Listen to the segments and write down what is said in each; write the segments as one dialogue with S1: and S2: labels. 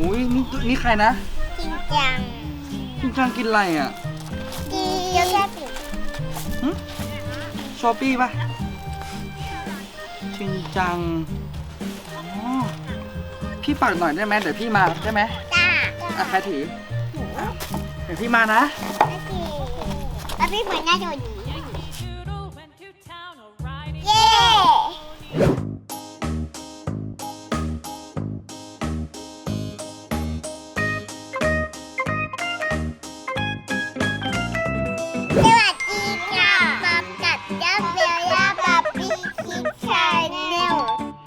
S1: อุ้ยนี่นี่ใครนะ
S2: จริงจัง
S1: จริงจังกินอะไรอะ
S2: กินเยอะแยะไป
S1: ชอปปี้ปะจริงจังอ๋อพี่ปักหน่อยได้ไหมเดี๋ยวพี่มาได้ไหม
S2: จ้า
S1: อะใครถือเดี๋ยวพี่มานะ
S2: แล้วพี่แล้วพี่เหมือนหน้าโดน
S3: Doodle
S2: สวัสดีค่ะมากับเจ้าเบลล่าบาร์บี้คิดชาแนล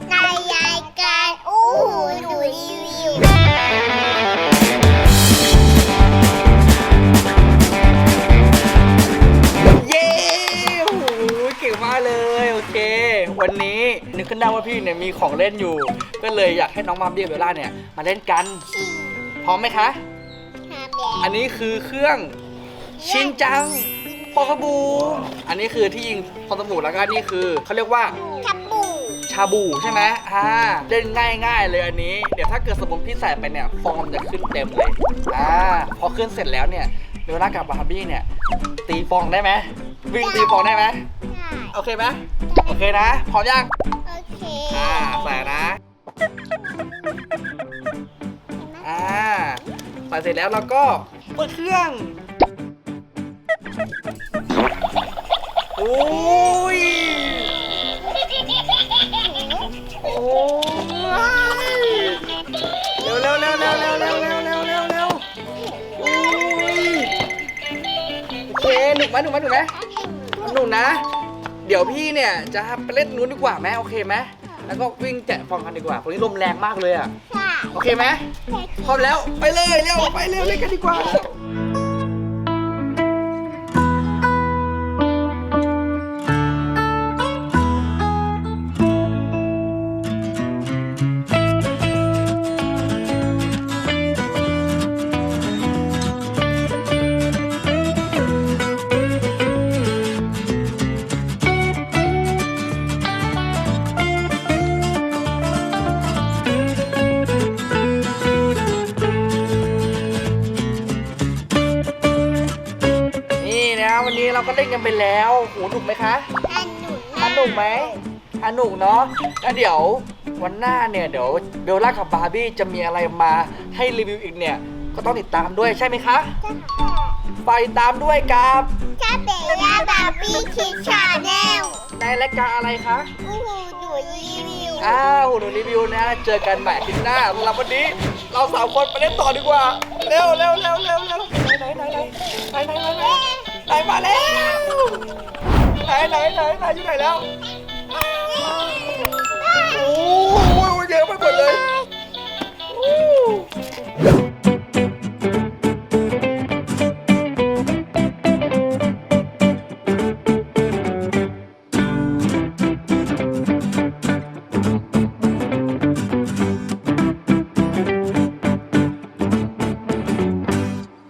S2: ในรายการอู้หูหนูรีวิว
S1: เย้โอ้โหเก่งมากเลย โอเค วันนี้นึกขึ้นได้ว่าพี่เนี่ยมีของเล่นอยู่ ก็เลยอยากให้น้องมาเบียเบลล่าเนี่ยมาเล่นกัน
S2: ขี่
S1: พร้อมไหมคะ
S2: หาแบ
S1: อันนี้คือเครื่องชินจัง ปอกระบูอันนี้คือที่ยิงพอสบูแล้วก็นี่คือเขาเรียกว่า
S2: ทับบู
S1: ชาบูใช่ไหมอ่าเล่นง่ายๆเลยอันนี้ เดี๋ยวถ้าเกิดสมมติพี่ใส่ไปเนี่ย ฟองมันจะขึ้นเต็มเลย อ่า พอขึ้นเสร็จแล้วเนี่ยเบลล่ากับบาร์บี้เนี่ย ตีฟองได้ไหม วิ่งตีฟองได้ไหม
S2: ใช่
S1: โอเคไหมโอเคนะ พร้อมยัง
S2: โอเค
S1: อ่า ใส่นะ อ่า ใส่เสร็จแล้วเราก็เปิดเครื่อง โอ้ย โอ้ยเร็วเร็วเร็วเร็วเร็วเร็วเร็วเร็วเร็วเร็วโอ้ยโอเคหนุกไหมหนุกไหมหนุกไหมหนุกนะ เดี๋ยวพี่เนี่ยจะไปเล่นนู้นดีกว่าไหมโอเคไหมแล้วก็วิ่งแจกฟองกันดีกว่าตรงนี้ลมแรงมากเลยอะ โอเคไหมพร้อมแล้วไปเลยเร็วไปเร็วเล่นกันดีกว่า วันนี้เราก็เล่นกันไปแล้วโหถูกไหมคะ
S2: อันหนุน
S1: สนุกไหมสนุกเนาะแล้วเดี๋ยววันหน้าเนี่ยเดี๋ยวเบลล่ากับบาร์บี้จะมีอะไรมาให้รีวิวอีกเนี่ย ก็ต้องติดตามด้วยใช่ไหมคะไปตามด้วยกับ
S2: ถ้าเบลล่าบาร์บี้คิดชาแนล
S1: ในรายการอะไรคะ
S2: อู้หูหนูรีวิว
S1: อ้าวหนูรีวิวนะ เจอกันใหม่อาทิตย์หน้าสำหรับวันนี้ เราสามคนไปเล่นต่อดีกว่า เร็วเร็วเร็วเร็วเร็วไหนไหนไหนไหนไหนไหน ไหนมาแล้วไหนไหนไหนไหนอยู่ไหนแล้ว